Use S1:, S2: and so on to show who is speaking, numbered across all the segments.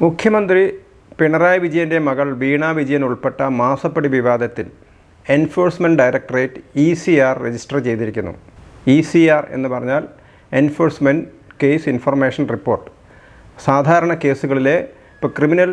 S1: മുഖ്യമന്ത്രി പിണറായി വിജയന്റെ മകൾ വീണ വിജയൻ ഉൾപ്പെട്ട മാസപ്പടി വിവാദത്തിൽ enforcement directorate E C R register ചെയ്തിരിക്കുന്നു. ഇ സി ആർ എന്ന് പറഞ്ഞാൽ എൻഫോഴ്സ്മെന്റ് കേസ് ഇൻഫർമേഷൻ റിപ്പോർട്ട്. സാധാരണ കേസുകളിലെ ഇപ്പോൾ ക്രിമിനൽ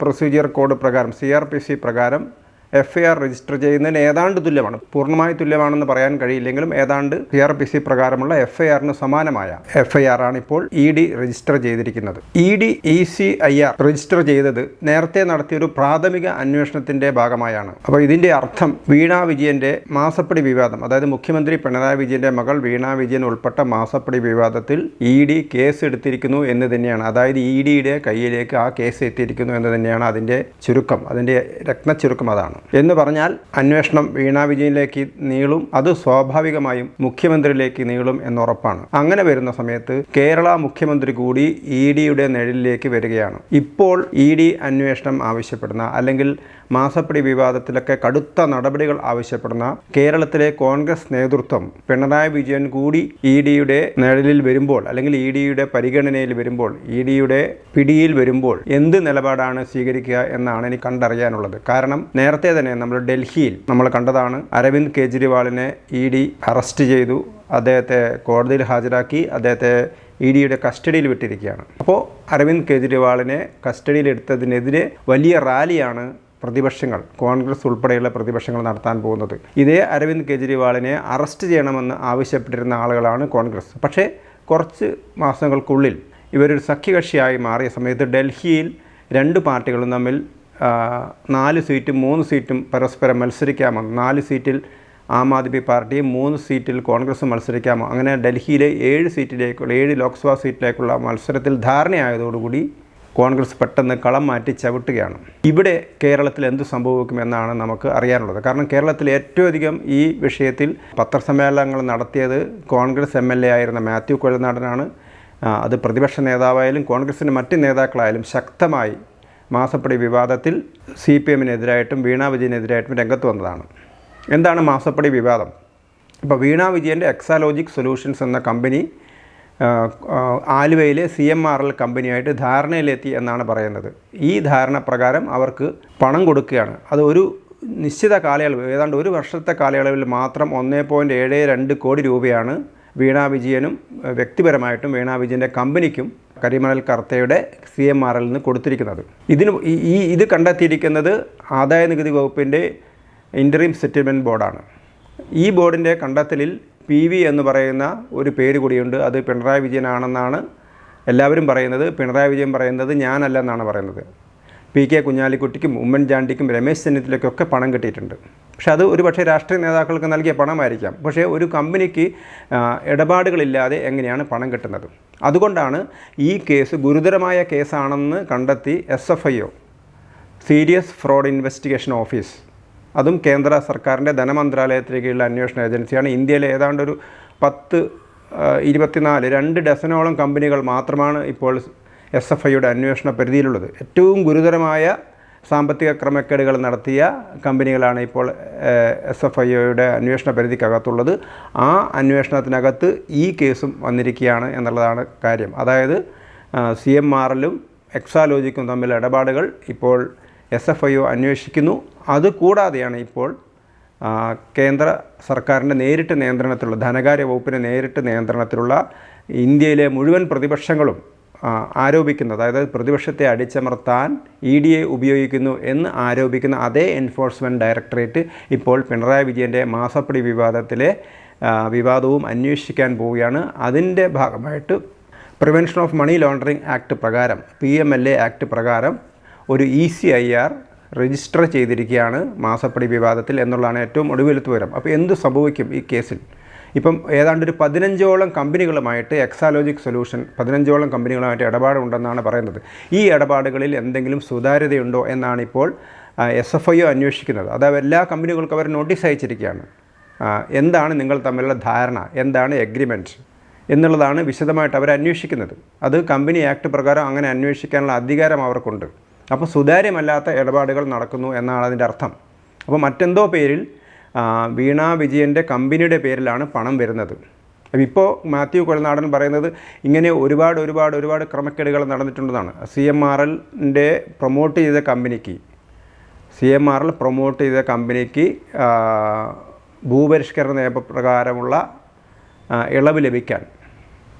S1: പ്രൊസീജിയർ കോഡ് പ്രകാരം സി ആർ പി സി പ്രകാരം എഫ് ഐ ആർ രജിസ്റ്റർ ചെയ്യുന്നതിന് ഏതാണ്ട് തുല്യമാണ്. പൂർണമായി തുല്യമാണെന്ന് പറയാൻ കഴിയില്ലെങ്കിലും ഏതാണ്ട് സി ആർ പി സി പ്രകാരമുള്ള എഫ് ഐ ആറിന് സമാനമായ എഫ് ഐ ആർ ആണ് ഇപ്പോൾ ഇ ഡി രജിസ്റ്റർ ചെയ്തിരിക്കുന്നത്. E D E C I R register ചെയ്തത് നേരത്തെ നടത്തിയൊരു പ്രാഥമിക അന്വേഷണത്തിന്റെ ഭാഗമായാണ്. അപ്പോൾ ഇതിന്റെ അർത്ഥം വീണ വിജയന്റെ മാസപ്പടി വിവാദം അതായത് മുഖ്യമന്ത്രി പിണറായി വിജയന്റെ മകൾ വീണ വിജയൻ ഉൾപ്പെട്ട മാസപ്പടി വിവാദത്തിൽ ഇ ഡി കേസ് എടുത്തിരിക്കുന്നു എന്ന് തന്നെയാണ്. അതായത് ഇ ഡിയുടെ കയ്യിലേക്ക് ആ കേസ് എത്തിയിരിക്കുന്നു എന്ന് തന്നെയാണ് അതിന്റെ ചുരുക്കം അതിന്റെ രത്നച്ചുരുക്കം അതാണ്. എന്ന് പറഞ്ഞാൽ അന്വേഷണം വീണാ വിജയനിലേക്ക് നീളും അത് സ്വാഭാവികമായും മുഖ്യമന്ത്രിയിലേക്ക് നീളും എന്നുറപ്പാണ്. അങ്ങനെ വരുന്ന സമയത്ത് കേരള മുഖ്യമന്ത്രി കൂടി ഇ ഡിയുടെ നിഴലിലേക്ക് വരികയാണ്. ഇപ്പോൾ ഇ ഡി അന്വേഷണം ആവശ്യപ്പെടുന്ന അല്ലെങ്കിൽ മാസപ്പടി വിവാദത്തിലൊക്കെ കടുത്ത നടപടികൾ ആവശ്യപ്പെടുന്ന കേരളത്തിലെ കോൺഗ്രസ് നേതൃത്വം പിണറായി വിജയൻ കൂടി ഇ ഡിയുടെ നിഴലിൽ വരുമ്പോൾ അല്ലെങ്കിൽ ഇ ഡിയുടെ പരിഗണനയിൽ വരുമ്പോൾ ഇ ഡിയുടെ പിടിയിൽ വരുമ്പോൾ എന്ത് നിലപാടാണ് സ്വീകരിക്കുക എന്നാണ് എനിക്ക് കണ്ടറിയാനുള്ളത്. കാരണം നേരത്തെ തന്നെ നമ്മൾ ഡൽഹിയിൽ നമ്മൾ കണ്ടതാണ് അരവിന്ദ് കെജ്രിവാളിനെ ഇ ഡി അറസ്റ്റ് ചെയ്തു. അദ്ദേഹത്തെ കോടതിയിൽ ഹാജരാക്കി. അദ്ദേഹത്തെ ഇ ഡിയുടെ കസ്റ്റഡിയിൽ വിട്ടിരിക്കുകയാണ്. അപ്പോൾ അരവിന്ദ് കെജ്രിവാളിനെ കസ്റ്റഡിയിൽ എടുത്തതിനെതിരെ വലിയ റാലിയാണ് പ്രതിപക്ഷങ്ങൾ കോൺഗ്രസ് ഉൾപ്പെടെയുള്ള പ്രതിപക്ഷങ്ങൾ നടത്താൻ പോകുന്നത്. ഇതേ അരവിന്ദ് കെജ്രിവാളിനെ അറസ്റ്റ് ചെയ്യണമെന്ന് ആവശ്യപ്പെട്ടിരുന്ന ആളുകളാണ് കോൺഗ്രസ്. പക്ഷേ കുറച്ച് മാസങ്ങൾക്കുള്ളിൽ ഇവരൊരു സഖ്യകക്ഷിയായി മാറിയ സമയത്ത് ഡൽഹിയിൽ രണ്ട് പാർട്ടികളും തമ്മിൽ നാല് സീറ്റും മൂന്ന് സീറ്റും പരസ്പരം മത്സരിക്കാമോ? നാല് സീറ്റിൽ ആം ആദ്മി പാർട്ടിയും മൂന്ന് സീറ്റിൽ കോൺഗ്രസ് മത്സരിക്കാമോ? അങ്ങനെ ഡൽഹിയിലെ ഏഴ് സീറ്റിലേക്കുള്ള ഏഴ് ലോക്സഭാ സീറ്റിലേക്കുള്ള മത്സരത്തിൽ ധാരണയായതോടുകൂടി കോൺഗ്രസ് പെട്ടെന്ന് കളം മാറ്റി ചവിട്ടുകയാണ്. ഇവിടെ കേരളത്തിൽ എന്ത് സംഭവിക്കുമെന്നാണ് നമുക്ക് അറിയാനുള്ളത്. കാരണം കേരളത്തിൽ ഏറ്റവും അധികം ഈ വിഷയത്തിൽ പത്രസമ്മേളനങ്ങൾ നടത്തിയത് കോൺഗ്രസ് എം എൽ എ ആയിരുന്ന മാത്യു കൊല്ലനാടനാണ് അത് പ്രതിപക്ഷ നേതാവായാലും കോൺഗ്രസിന്റെ മറ്റ് നേതാക്കളായാലും ശക്തമായി മാസപ്പടി വിവാദത്തിൽ സി പി എമ്മിനെതിരായിട്ടും വീണ വിജയനെതിരായിട്ടും രംഗത്ത് വന്നതാണ്. എന്താണ് മാസപ്പടി വിവാദം? ഇപ്പോൾ വീണ വിജയന്റെ എക്സാലോജിക് സൊല്യൂഷൻസ് എന്ന കമ്പനി ആലുവയിലെ സി എം ആർ എൽ കമ്പനിയായിട്ട് ധാരണയിലെത്തി എന്നാണ് പറയുന്നത്. ഈ ധാരണ പ്രകാരം അവർക്ക് പണം കൊടുക്കുകയാണ്. അത് ഒരു നിശ്ചിത കാലയളവ് ഏതാണ്ട് ഒരു വർഷത്തെ കാലയളവിൽ മാത്രം ഒന്നേ പോയിന്റ് ഏഴ് രണ്ട് കോടി രൂപയാണ് വീണ വിജയനും വ്യക്തിപരമായിട്ടും വീണ വിജയന്റെ കമ്പനിക്കും കരിമണൽ കർത്തയുടെ സി എം ആർ എൽ നിന്ന് കൊടുത്തിരിക്കുന്നത്. ഇതിന് ഈ- ഇത് കണ്ടെത്തിയിരിക്കുന്നത് ആദായ നികുതി വകുപ്പിന്റെ ഇന്ററീം സെറ്റിൽമെന്റ് ബോർഡാണ് ഈ ബോർഡിന്റെ കണ്ടെത്തലിൽ പി വി എന്ന് പറയുന്ന ഒരു പേര് കൂടിയുണ്ട്. അത് പിണറായി വിജയനാണെന്നാണ് എല്ലാവരും പറയുന്നത്. പിണറായി വിജയൻ പറയുന്നത് ഞാനല്ലെന്നാണ് പറയുന്നത്. പി. കെ. കുഞ്ഞാലിക്കുട്ടിക്കും ഉമ്മൻചാണ്ടിക്കും രമേശ് ചെന്നിത്തലയ്ക്കൊക്കെ പണം കിട്ടിയിട്ടുണ്ട്. പക്ഷേ അത് ഒരു പക്ഷേ രാഷ്ട്രീയ നേതാക്കൾക്ക് നൽകിയ പണമായിരിക്കാം. പക്ഷേ ഒരു കമ്പനിക്ക് ഇടപാടുകളില്ലാതെ എങ്ങനെയാണ് പണം കിട്ടുന്നത്? അതുകൊണ്ടാണ് ഈ കേസ് ഗുരുതരമായ കേസാണെന്ന് കണ്ടെത്തി S F I O serious fraud investigation office അതും കേന്ദ്ര സർക്കാരിന്റെ ധനമന്ത്രാലയത്തിലേക്കുള്ള അന്വേഷണ ഏജൻസിയാണ്. ഇന്ത്യയിലെ ഏതാണ്ട് ഒരു പത്ത് ഇരുപത്തിനാല് രണ്ട് ഡസനോളം കമ്പനികൾ മാത്രമാണ് ഇപ്പോൾ എസ് എഫ് ഐയുടെ അന്വേഷണ പരിധിയിലുള്ളത്. ഏറ്റവും ഗുരുതരമായ സാമ്പത്തിക ക്രമക്കേടുകൾ നടത്തിയ കമ്പനികളാണ് ഇപ്പോൾ എസ് എഫ് ഐയുടെ അന്വേഷണ പരിധിക്കകത്തുള്ളത്. ആ അന്വേഷണത്തിനകത്ത് ഈ കേസും വന്നിരിക്കുകയാണ് എന്നുള്ളതാണ് കാര്യം. അതായത് സി എം എല്ലും എക്സാലോജിക്കും തമ്മിൽ ഇടപാടുകൾ ഇപ്പോൾ എസ് എഫ് ഐ ഒ അന്വേഷിക്കുന്നു. അതുകൂടാതെയാണ് ഇപ്പോൾ കേന്ദ്ര സർക്കാരിന്റെ നേരിട്ട് നിയന്ത്രണത്തിലുള്ള ധനകാര്യ വകുപ്പിന്റെ നേരിട്ട് നിയന്ത്രണത്തിലുള്ള ഇന്ത്യയിലെ മുഴുവൻ പ്രതിപക്ഷങ്ങളും ആരോപിക്കുന്നു ആരോപിക്കുന്നത്. അതായത് പ്രതിപക്ഷത്തെ അടിച്ചമർത്താൻ ഇ ഡി എ ഉപയോഗിക്കുന്നു എന്ന് ആരോപിക്കുന്ന അതേ എൻഫോഴ്സ്മെന്റ് ഡയറക്ടറേറ്റ് ഇപ്പോൾ പിണറായി വിജയന്റെ മാസപ്പടി വിവാദത്തിലെ വിവാദവും അന്വേഷിക്കാൻ പോവുകയാണ്. അതിന്റെ ഭാഗമായിട്ട് prevention of money laundering act പ്രകാരം P M L A act പ്രകാരം ഒരു E C I R register ചെയ്തിരിക്കുകയാണ് മാസപ്പടി വിവാദത്തിൽ എന്നുള്ളതാണ് ഏറ്റവും ഒടുവിലത്ത് വിവരം. അപ്പോൾ എന്ത് സംഭവിക്കും ഈ കേസിൽ? ഇപ്പം ഏതാണ്ട് ഒരു പതിനഞ്ചോളം കമ്പനികളുമായിട്ട് എക്സാലോജിക് സൊല്യൂഷൻ പതിനഞ്ചോളം കമ്പനികളുമായിട്ട് ഇടപാടുണ്ടെന്നാണ് പറയുന്നത്. ഈ ഇടപാടുകളിൽ എന്തെങ്കിലും സുതാര്യതയുണ്ടോ എന്നാണ് ഇപ്പോൾ എസ് എഫ് ഐ ഒ അന്വേഷിക്കുന്നത്. അതായത് എല്ലാ കമ്പനികൾക്കും അവർ നോട്ടീസ് അയച്ചിരിക്കുകയാണ്. എന്താണ് നിങ്ങൾ തമ്മിലുള്ള ധാരണ? എന്താണ് എഗ്രിമെന്റ് എന്നുള്ളതാണ് വിശദമായിട്ട് അവർ അന്വേഷിക്കുന്നത്. അത് കമ്പനി ആക്ട് പ്രകാരം അങ്ങനെ അന്വേഷിക്കാനുള്ള അധികാരം അവർക്കുണ്ട്. അപ്പോൾ സുതാര്യമല്ലാത്ത ഇടപാടുകൾ നടക്കുന്നു എന്നാണ് അതിന്റെ അർത്ഥം. അപ്പോൾ മറ്റെന്തോ പേരിൽ വീണ വിജയന്റെ കമ്പനിയുടെ പേരിലാണ് പണം വരുന്നത്. അപ്പോൾ ഇപ്പോൾ മാത്യു കൊലനാടൻ പറയുന്നത് ഇങ്ങനെ ഒരുപാട് ഒരുപാട് ഒരുപാട് ക്രമക്കേടുകൾ നടന്നിട്ടുണ്ടെന്നാണ്. സി എം ആർ എല്ലിന്റെ പ്രൊമോട്ട് ചെയ്ത കമ്പനിക്ക് C M R L promote ചെയ്ത കമ്പനിക്ക് ഭൂപരിഷ്കരണ നിയമപ്രകാരമുള്ള ഇളവ് ലഭിക്കാൻ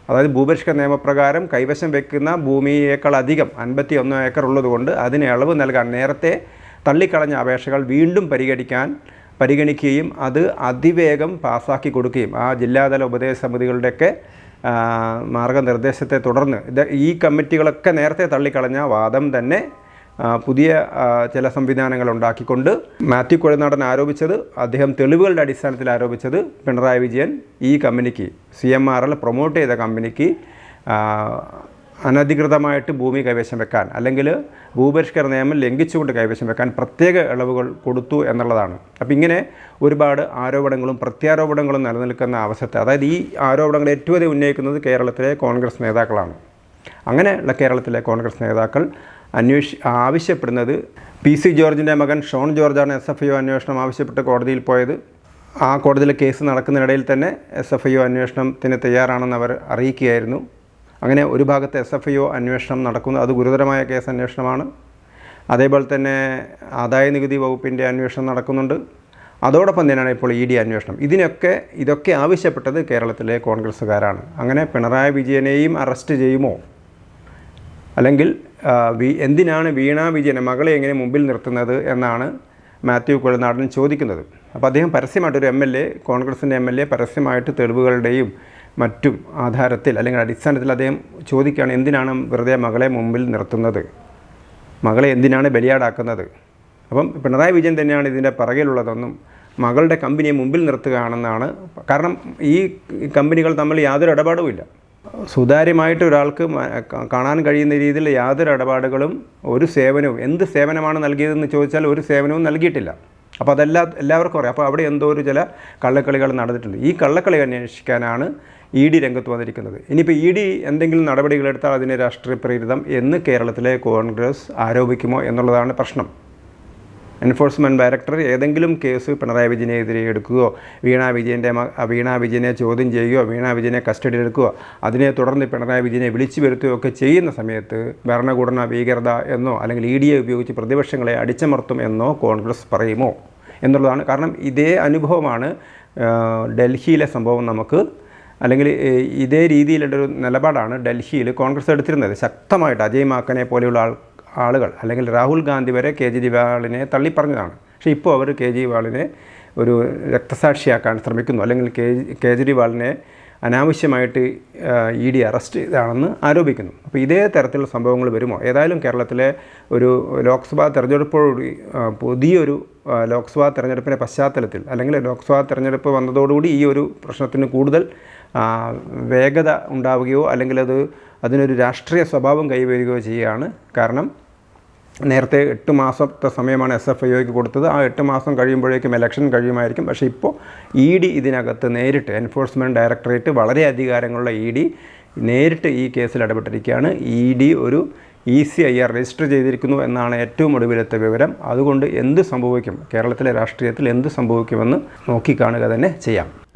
S1: അതായത് ഭൂപരിഷ്കരണ നിയമപ്രകാരം കൈവശം വെക്കുന്ന ഭൂമിയേക്കാൾ അധികം അൻപത്തി ഒന്ന് ഏക്കർ ഉള്ളതുകൊണ്ട് അതിന് ഇളവ് നൽകാൻ നേരത്തെ തള്ളിക്കളഞ്ഞ അപേക്ഷകൾ വീണ്ടും പരിഗണിക്കാൻ പരിഗണിക്കുകയും അത് അതിവേഗം പാസ്സാക്കി കൊടുക്കുകയും ആ ജില്ലാതല ഉപദേശ സമിതികളുടെയൊക്കെ മാർഗനിർദ്ദേശത്തെ തുടർന്ന് ഇത് ഈ കമ്മിറ്റികളൊക്കെ നേരത്തെ തള്ളിക്കളഞ്ഞ വാദം തന്നെ പുതിയ ചില സംവിധാനങ്ങൾ ഉണ്ടാക്കിക്കൊണ്ട് മാത്യു കൊഴുനാടൻ ആരോപിച്ചത് അദ്ദേഹം തെളിവുകളുടെ അടിസ്ഥാനത്തിൽ ആരോപിച്ചത് പിണറായി വിജയൻ ഈ കമ്പനിക്ക് C M R L promote ചെയ്ത കമ്പനിക്ക് അനധികൃതമായിട്ട് ഭൂമി കൈവശം വെക്കാൻ അല്ലെങ്കിൽ ഭൂപരിഷ്കര നിയമം ലംഘിച്ചുകൊണ്ട് കൈവശം വെക്കാൻ പ്രത്യേക ഇളവുകൾ കൊടുത്തു എന്നുള്ളതാണ്. അപ്പം ഇങ്ങനെ ഒരുപാട് ആരോപണങ്ങളും പ്രത്യാരോപണങ്ങളും നിലനിൽക്കുന്ന അവസരത്തെ അതായത് ഈ ആരോപണങ്ങൾ ഏറ്റവും അധികം ഉന്നയിക്കുന്നത് കേരളത്തിലെ കോൺഗ്രസ് നേതാക്കളാണ്. അങ്ങനെയുള്ള കേരളത്തിലെ കോൺഗ്രസ് നേതാക്കൾ അന്വേഷി ആവശ്യപ്പെടുന്നത് പി സി ജോർജിന്റെ മകൻ ഷോൺ ജോർജാണ് എസ് എഫ് ഐ അന്വേഷണം ആവശ്യപ്പെട്ട് കോടതിയിൽ പോയത്. ആ കോടതിയിലെ കേസ് നടക്കുന്നതിനിടയിൽ തന്നെ എസ് എഫ് ഐ അന്വേഷണത്തിന് തയ്യാറാണെന്ന് അവർ അറിയിക്കുകയായിരുന്നു. അങ്ങനെ ഒരു ഭാഗത്ത് എസ് എഫ് ഐ അന്വേഷണം നടക്കുന്നു. അത് ഗുരുതരമായ കേസ് അന്വേഷണമാണ്. അതേപോലെ തന്നെ ആദായ നികുതി വകുപ്പിന്റെ അന്വേഷണം നടക്കുന്നുണ്ട്. അതോടൊപ്പം തന്നെയാണ് ഇപ്പോൾ ഇ ഡി അന്വേഷണം. ഇതിനൊക്കെ ഇതൊക്കെ ആവശ്യപ്പെട്ടത് കേരളത്തിലെ കോൺഗ്രസ്സുകാരാണ്. അങ്ങനെ പിണറായി വിജയനെയും അറസ്റ്റ് ചെയ്യുമോ? അല്ലെങ്കിൽ എന്തിനാണ് വീണാ വിജയനെ മകളെ എങ്ങനെ മുമ്പിൽ നിർത്തുന്നത് എന്നാണ് മാത്യു കുഴനാടൻ ചോദിക്കുന്നത്. അപ്പോൾ അദ്ദേഹം പരസ്യമായിട്ട് ഒരു എം എൽ എ കോൺഗ്രസിന്റെ എം എൽ എ പരസ്യമായിട്ട് തെളിവുകളുടെയും മറ്റും ആധാരത്തിൽ അല്ലെങ്കിൽ അടിസ്ഥാനത്തിൽ അദ്ദേഹം ചോദിക്കുകയാണ് എന്തിനാണ് വെറുതെ മകളെ മുമ്പിൽ നിർത്തുന്നത്? മകളെ എന്തിനാണ് ബലിയാടാക്കുന്നത്? അപ്പം പിണറായി വിജയൻ തന്നെയാണ് ഇതിന്റെ പിറകിലുള്ളതെന്നും മകളുടെ കമ്പനിയെ മുമ്പിൽ നിർത്തുകയാണെന്നാണ്. കാരണം ഈ കമ്പനികൾ തമ്മിൽ യാതൊരു ഇടപാടുമില്ല. സുതാര്യമായിട്ട് ഒരാൾക്ക് കാണാൻ കഴിയുന്ന രീതിയിൽ യാതൊരു ഇടപാടുകളും ഒരു സേവനവും എന്ത് സേവനമാണ് നൽകിയതെന്ന് ചോദിച്ചാൽ ഒരു സേവനവും നൽകിയിട്ടില്ല. അപ്പോൾ അതെല്ലാ എല്ലാവർക്കും അറിയാം. അപ്പോൾ അവിടെ എന്തോ ഒരു ചില കള്ളക്കളികൾ നടന്നിട്ടുണ്ട്. ഈ കള്ളക്കളി അന്വേഷിക്കാനാണ് ഇ ഡി രംഗത്ത് വന്നിരിക്കുന്നത്. ഇനിയിപ്പോൾ ഇ ഡി എന്തെങ്കിലും നടപടികളെടുത്താൽ അതിന് രാഷ്ട്രീയ പ്രേരിതം എന്ന് കേരളത്തിലെ കോൺഗ്രസ് ആരോപിക്കുമോ എന്നുള്ളതാണ് പ്രശ്നം. എൻഫോഴ്സ്മെന്റ് ഡയറക്ടർ ഏതെങ്കിലും കേസ് പിണറായി വിജയനെതിരെ എടുക്കുകയോ വീണ വിജയന്റെ വീണ വിജയനെ ചോദ്യം ചെയ്യുകയോ വീണ വിജയനെ കസ്റ്റഡിയിൽ എടുക്കുകയോ അതിനെ തുടർന്ന് പിണറായി വിജയനെ വിളിച്ചു വരുത്തുകയോ ഒക്കെ ചെയ്യുന്ന സമയത്ത് ഭരണകൂടന ഭീകരത എന്നോ അല്ലെങ്കിൽ ഇ ഡി എ ഉപയോഗിച്ച് പ്രതിപക്ഷങ്ങളെ അടിച്ചമർത്തും എന്നോ കോൺഗ്രസ് പറയുമോ എന്നുള്ളതാണ്. കാരണം ഇതേ അനുഭവമാണ് ഡൽഹിയിലെ സംഭവം നമുക്ക് അല്ലെങ്കിൽ ഇതേ രീതിയിലുള്ളൊരു നിലപാടാണ് ഡൽഹിയിൽ കോൺഗ്രസ് എടുത്തിരുന്നത്. ശക്തമായിട്ട് അജയ് മാക്കനെ പോലെയുള്ള ആൾ ആളുകൾ അല്ലെങ്കിൽ രാഹുൽ ഗാന്ധി വരെ കേജ്രിവാളിനെ തള്ളിപ്പറഞ്ഞതാണ്. പക്ഷേ ഇപ്പോൾ അവർ കേജ്രിവാളിനെ ഒരു രക്തസാക്ഷിയാക്കാൻ ശ്രമിക്കുന്നു. അല്ലെങ്കിൽ കേജ്രിവാളിനെ അനാവശ്യമായിട്ട് ഇ ഡി അറസ്റ്റ് ഇതാണെന്ന് ആരോപിക്കുന്നു. അപ്പോൾ ഇതേ തരത്തിലുള്ള സംഭവങ്ങൾ വരുമോ? ഏതായാലും കേരളത്തിലെ ഒരു ലോക്സഭാ തെരഞ്ഞെടുപ്പോടുകൂടി പുതിയൊരു ലോക്സഭാ തെരഞ്ഞെടുപ്പിന്റെ പശ്ചാത്തലത്തിൽ അല്ലെങ്കിൽ ലോക്സഭാ തെരഞ്ഞെടുപ്പ് വന്നതോടുകൂടി ഈ ഒരു പ്രശ്നത്തിന് കൂടുതൽ വേഗത ഉണ്ടാവുകയോ അല്ലെങ്കിൽ അത് അതിനൊരു രാഷ്ട്രീയ സ്വഭാവം കൈവരികയോ ചെയ്യുകയാണ്. കാരണം നേരത്തെ എട്ട് മാസത്തെ സമയമാണ് എസ് എഫ് ഐക്ക് കൊടുത്തത്. ആ എട്ട് മാസം കഴിയുമ്പോഴേക്കും ഇലക്ഷൻ കഴിയുമായിരിക്കും. പക്ഷേ ഇപ്പോൾ ഇ ഡി ഇതിനകത്ത് നേരിട്ട് എൻഫോഴ്സ്മെന്റ് ഡയറക്ടറേറ്റ് വളരെ അധികാരങ്ങളുള്ള ഇ ഡി നേരിട്ട് ഈ കേസിൽ ഇടപെട്ടിരിക്കുകയാണ്. ഇ ഡി ഒരു E C I R register ചെയ്തിരിക്കുന്നു എന്നാണ് ഏറ്റവും ഒടുവിലത്തെ വിവരം. അതുകൊണ്ട് എന്ത് സംഭവിക്കും? കേരളത്തിലെ രാഷ്ട്രീയത്തിൽ എന്ത് സംഭവിക്കുമെന്ന് നോക്കിക്കാണുക തന്നെ ചെയ്യാം.